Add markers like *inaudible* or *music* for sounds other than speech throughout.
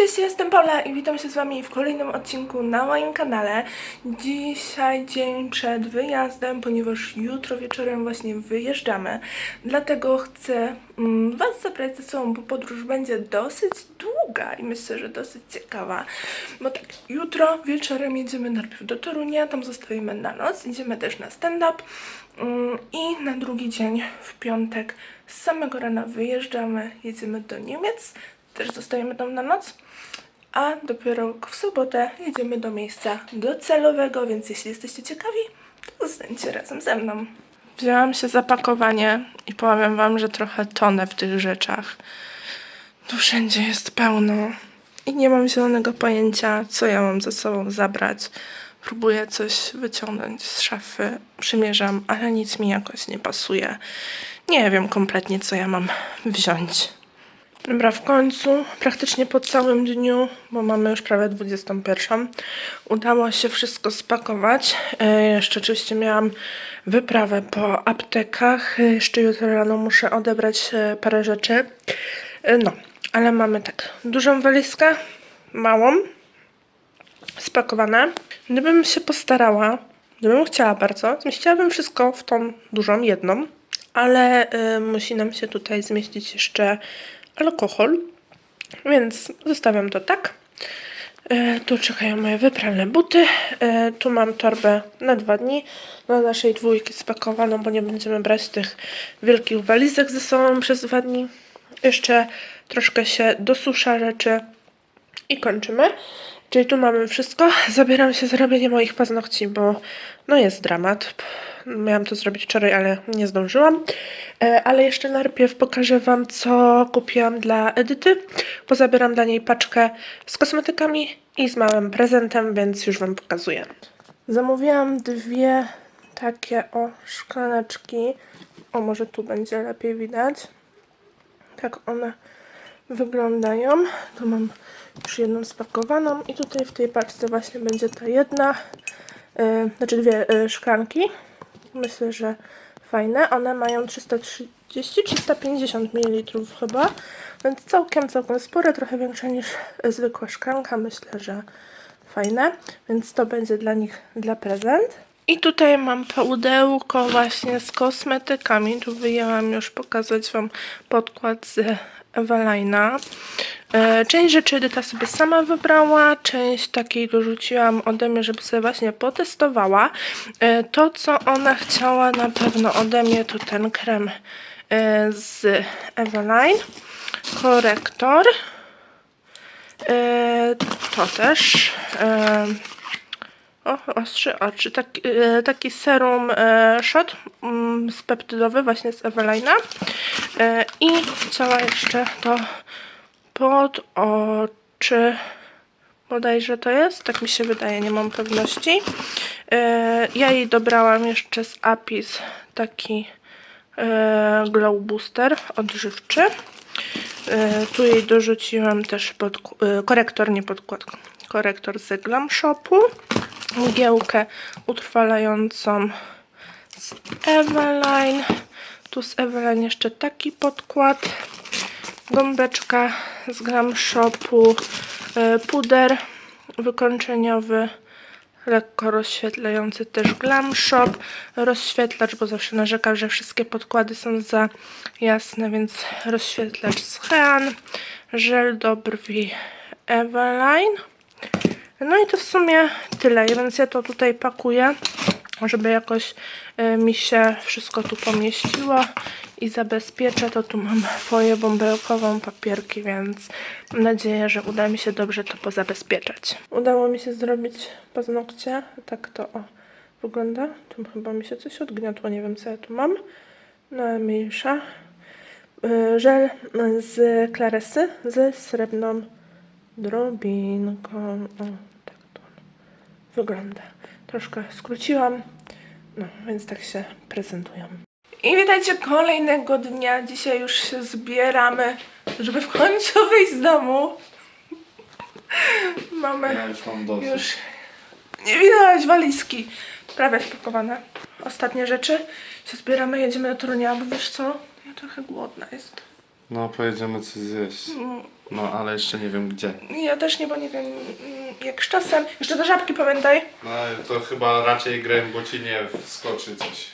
cześć, jestem Paula i witam się z Wami w kolejnym odcinku na moim kanale. Dzisiaj dzień przed wyjazdem, ponieważ jutro wieczorem właśnie wyjeżdżamy. Dlatego chcę mm, Was zabrać ze sobą, bo podróż będzie dosyć długa i myślę, że dosyć ciekawa. Bo tak, jutro wieczorem jedziemy najpierw do Torunia, tam zostajemy na noc, idziemy też na stand-up. Mm, I na drugi dzień, w piątek, z samego rana wyjeżdżamy, jedziemy do Niemiec, też zostajemy tam na noc, a dopiero w sobotę jedziemy do miejsca docelowego, więc jeśli jesteście ciekawi, to zostańcie razem ze mną. Wzięłam się za pakowanie i powiem Wam, że trochę tonę w tych rzeczach. Tu wszędzie jest pełno i nie mam zielonego pojęcia, co ja mam ze sobą zabrać. Próbuję coś wyciągnąć z szafy, przymierzam, ale nic mi jakoś nie pasuje. Nie wiem kompletnie, co ja mam wziąć. Dobra, w końcu, praktycznie po całym dniu, bo mamy już prawie 21, udało się wszystko spakować. E, jeszcze oczywiście miałam wyprawę po aptekach. Jeszcze jutro rano muszę odebrać e, parę rzeczy. E, no, ale mamy tak, dużą walizkę, małą, spakowane. Gdybym się postarała, gdybym chciała bardzo, zmieściłabym wszystko w tą dużą, jedną, ale y, musi nam się tutaj zmieścić jeszcze alkohol, więc zostawiam to tak. Y, tu czekają moje wyprawne buty. Y, tu mam torbę na dwa dni dla naszej dwójki spakowaną, bo nie będziemy brać tych wielkich walizek ze sobą przez dwa dni. Jeszcze troszkę się dosusza rzeczy i kończymy. Czyli tu mamy wszystko. Zabieram się za robienie moich paznokci, bo no jest dramat. Miałam to zrobić wczoraj, ale nie zdążyłam. E, Ale jeszcze najpierw pokażę Wam, co kupiłam dla Edyty. Pozabieram dla niej paczkę z kosmetykami i z małym prezentem, więc już Wam pokazuję. Zamówiłam dwie takie o szklaneczki. O, może tu będzie lepiej widać. Tak one wyglądają. Tu mam już jedną spakowaną i tutaj w tej paczce właśnie będzie ta jedna, yy, znaczy dwie yy, szklanki. Myślę, że fajne. One mają 330-350 ml chyba, więc całkiem, całkiem spore, trochę większe niż zwykła szklanka. Myślę, że fajne, więc to będzie dla nich dla prezent. I tutaj mam pudełko właśnie z kosmetykami. Tu wyjęłam już pokazać Wam podkład z Evelina. E, Część rzeczy Edyta sobie sama wybrała, część takiej dorzuciłam ode mnie, żeby sobie właśnie potestowała. E, To, co ona chciała na pewno ode mnie, to ten krem e, z Eveline. Korektor. To też. O, ostrzy oczy. Taki, e, taki serum e, shot mm, z peptydowy właśnie z Evelina. E, I chciała jeszcze to pod oczy. Bodajże to jest, tak mi się wydaje, nie mam pewności. E, ja jej dobrałam jeszcze z Apis taki e, glow booster odżywczy. E, tu jej dorzuciłam też pod, e, korektor, nie podkład, korektor z Glam Shopu. Mgiełkę utrwalającą z Eveline. Tu z Eveline jeszcze taki podkład. Gąbeczka z Glam Shopu. e, Puder wykończeniowy lekko rozświetlający też Glam Shop, rozświetlacz, bo zawsze narzekam, że wszystkie podkłady są za jasne, więc rozświetlacz z Hean, żel do brwi Eveline. No i to w sumie tyle, więc ja to tutaj pakuję, żeby jakoś e, mi się wszystko tu pomieściło i zabezpieczę. To tu mam foję bąbelkową, papierki, więc mam nadzieję, że uda mi się dobrze to pozabezpieczać. Udało mi się zrobić paznokcie. Tak to o, wygląda. Tu chyba mi się coś odgniotło, nie wiem co ja tu mam. No mniejsza. Y, Żel z Claresy ze srebrną drobinką. O, tak to wygląda. Troszkę skróciłam, no więc tak się prezentują. I witajcie kolejnego dnia. Dzisiaj już się zbieramy, żeby w końcu *laughs* wyjść z domu. *laughs* Mamy Ja już mam dosyć. już nie widać walizki. Prawie spakowane. Ostatnie rzeczy. Się zbieramy, jedziemy do Torunia, bo wiesz co? Ja trochę głodna jest. No, pojedziemy coś zjeść. Mm, No, ale jeszcze nie wiem gdzie. Ja też nie, bo nie wiem mm, jak z czasem. Jeszcze do żabki pamiętaj. No, to chyba raczej grę, bo ci nie wskoczy coś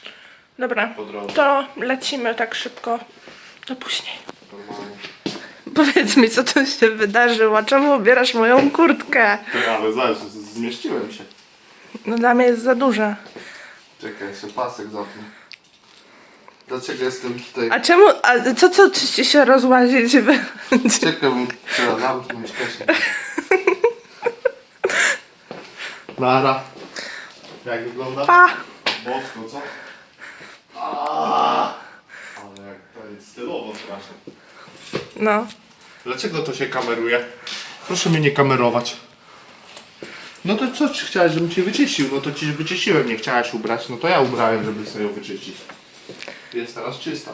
Dobra, po drodze. to lecimy tak szybko. To później. Normalnie. Powiedz mi, co tu się wydarzyło? Czemu ubierasz moją kurtkę? Ale zaraz, zmieściłem się. No dla mnie jest za duża. Czekaj, jeszcze pasek zapnę. Dlaczego jestem tutaj? A czemu, a co, co ci się rozłazić będzie? Czekaj, bo trzeba zamknąć kieszeń. Nara. Jak wygląda? Pa! Bosko, co? Aaaa! Ale jak to jest stylowo strasznie. No. Dlaczego to się kameruje? Proszę mnie nie kamerować. No to co ci chciałeś, żebym cię wyczyścił? No to ci wyczyściłem, nie chciałaś ubrać, no to ja ubrałem, żeby sobie ją wyczyścić. Jest teraz czysta.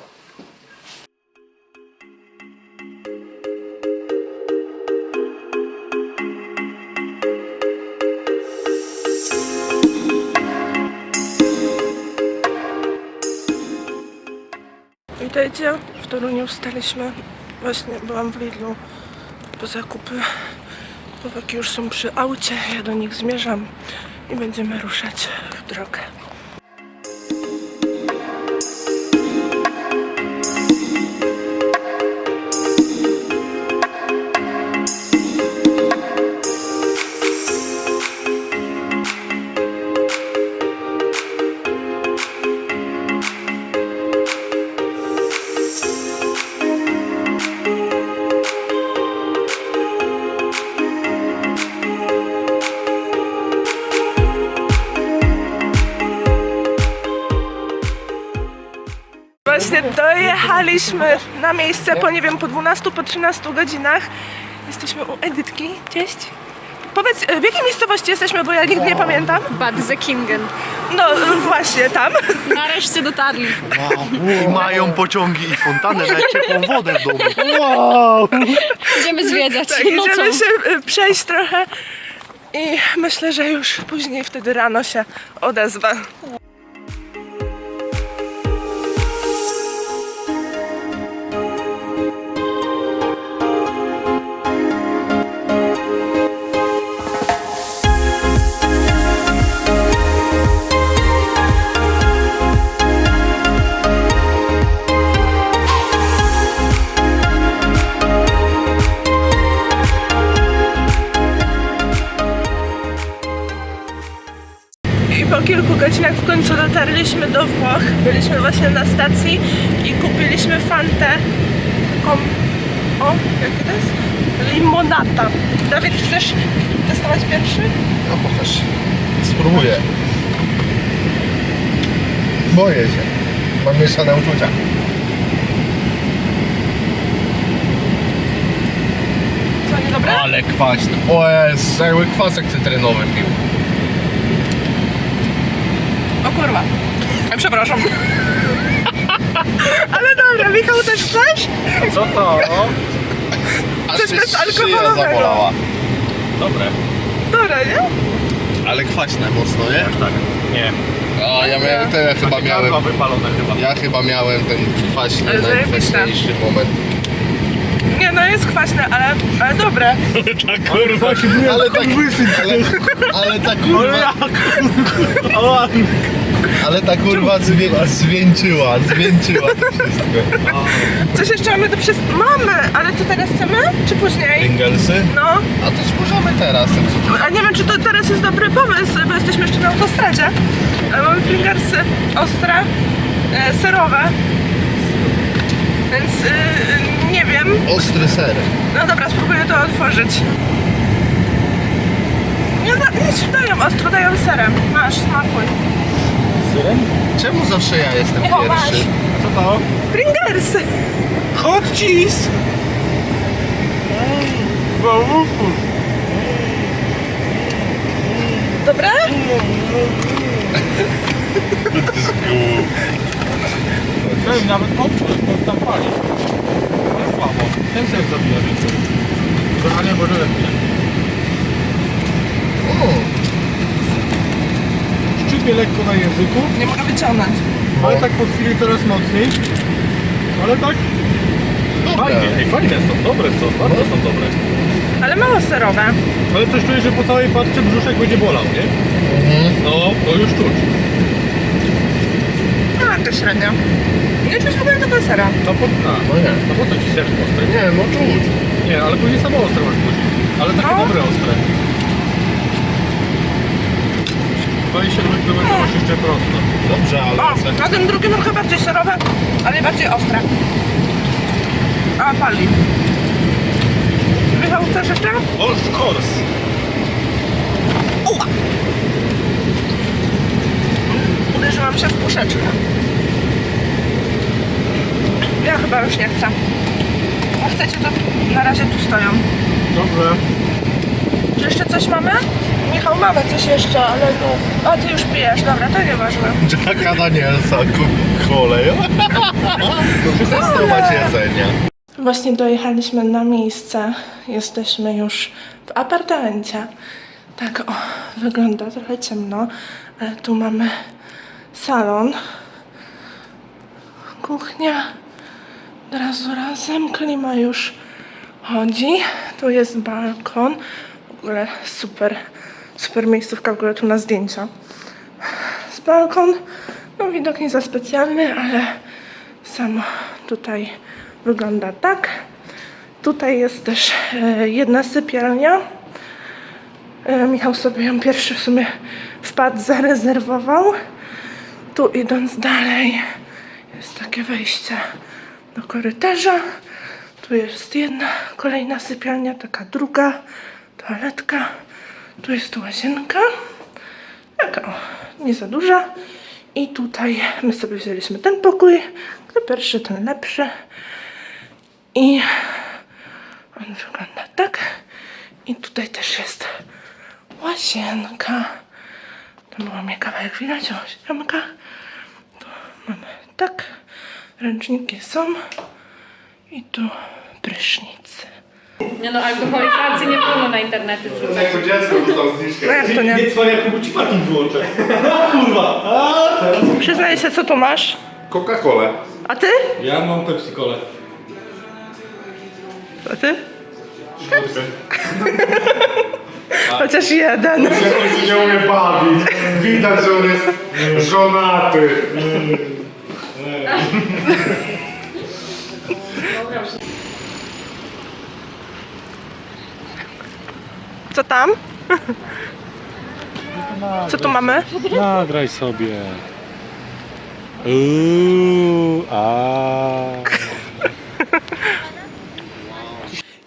Witajcie, w Toruniu wstaliśmy. Właśnie byłam w Lidlu po zakupy. Chłopaki już są przy aucie, ja do nich zmierzam i będziemy ruszać w drogę. Dojechaliśmy na miejsce po nie wiem, po 12, po 13 godzinach. Jesteśmy u Edytki. Cześć. Powiedz, e, w jakiej miejscowości jesteśmy, bo ja nigdy nie pamiętam. Bad Zekingen. No e, właśnie, tam. *laughs* Nareszcie dotarli. I mają pociągi i fontany na ciepłą wodę w domu. Wow! Idziemy zwiedzać Tak, nocą. idziemy się e, przejść trochę i myślę, że już później wtedy rano się odezwę. I po kilku godzinach w końcu dotarliśmy do Włoch. Byliśmy właśnie na stacji i kupiliśmy fantę. Taką, o, jakie to jest? Limonata. Dawid, chcesz testować pierwszy? No pokaż. Spróbuję. Boję się. Mam mieszane uczucia. Co, niedobre? Ale kwaśne. O jest, jakby kwasek cytrynowy pił. O kurwa. E, Przepraszam. *laughs* Ale dobra, Michał też chcesz? Co to? Aż Coś mnie bezalkoholowego. szyja zabolała. Dobre. Dobra, nie? Ale kwaśne mocno, nie? Tak. Nie. A ja miałem, to ja chyba miałem. Gardła wypalone chyba. Ja chyba miałem ten kwaśny, Ale zajebiste. najkwaśniejszy moment. Nie, no jest kwaśne, ale, ale dobre. *laughs* Tak kurwa. Ale tak, ale, ale *laughs* ta kurwa, ale ta kurwa zwię, zwieńczyła, zwieńczyła to wszystko. Coś jeszcze mamy do przys... Mamy, ale to teraz chcemy? Czy później? Pringlesy? No, A to możemy teraz. tak co- a nie wiem, czy to teraz jest dobry pomysł, bo jesteśmy jeszcze na autostradzie. Ale mamy Pringlesy ostre, e, serowe. Więc y, nie wiem. Ostry ser. No dobra, spróbuję to otworzyć. Nie, da, nie dają ostro, dają serem. Masz, smakuj. Czemu zawsze ja jestem Michał, masz. pierwszy? Co to? Pringlesy! Hot cheese! Dobre? Ten nawet bo tam pali. Ale słabo. Ten ser zabija więcej. Kochanie, może lepiej. O, Szczypie lekko na języku, Nie mogę wyciągnąć. ale tak po chwili coraz mocniej. Ale tak Fajnie, ej, fajne są, dobre są, bardzo są dobre. Ale mało serowe. Ale coś czuję, że po całej paczce brzuszek będzie bolał, nie? No, to już czuć. A, to średnio. Nie czuć w ogóle tego sera. No po, a, No nie. no po co ci ser ostry? Nie, no czuć. Nie, ale później samo ostre masz później. Ale takie No. dobre ostre. Jeszcze prosto. Dobrze, ale... O, na tym drugim trochę bardziej serowe, ale bardziej ostre. A, pali. Michał, chcesz jeszcze? Of course. Uła! Uderzyłam się w puszeczkę. Ja chyba już nie chcę. A chcecie, to na razie tu stoją. Dobrze. Czy jeszcze coś mamy? Michał, mamy coś jeszcze, ale no... A, ty już pijesz, dobra, to nieważne. Jacka Danielsa, ko- kolej. Testować jedzenia. Właśnie dojechaliśmy na miejsce. Jesteśmy już w apartamencie. Tak, o, wygląda trochę ciemno, ale tu mamy salon, kuchnia, od razu razem, klima już chodzi. Tu jest balkon, ogóle super, super miejscówka w ogóle tu na zdjęcia. Z balkon, no widok nie za specjalny, ale samo tutaj wygląda tak. Tutaj jest też e, jedna sypialnia. E, Michał sobie ją pierwszy w sumie wpadł, zarezerwował. Tu idąc dalej jest takie wejście do korytarza. Tu jest jedna kolejna sypialnia, taka druga, toaletka. Tu jest łazienka. Taka nie za duża. I tutaj my sobie wzięliśmy ten pokój. Ten pierwszy, ten lepszy. I on wygląda tak. I tutaj też jest łazienka. To było mnie kawałek widać, o, ścianka. Tu mamy tak. Ręczniki są. I tu prysznic. Nie no, alkoholizacji nie wolno na internety wrzucać. Jako dziecko dostał zniżkę. No jak to nie? cwaniaku, bo ci parking wyłączę. Kurwa. A, teraz. Przyznaj się, co tu masz. Coca-Colę. A ty? Ja mam Pepsi Colę. A ty? *laughs* Chociaż jeden. On się nie umie bawić. Widać, że on jest żonaty. *laughs* Co tam? Co tu mamy? Nagraj sobie. Uuu, a.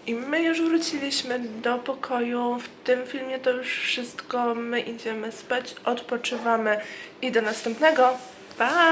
I my już wróciliśmy do pokoju. W tym filmie to już wszystko. My idziemy spać, odpoczywamy i do następnego. Pa!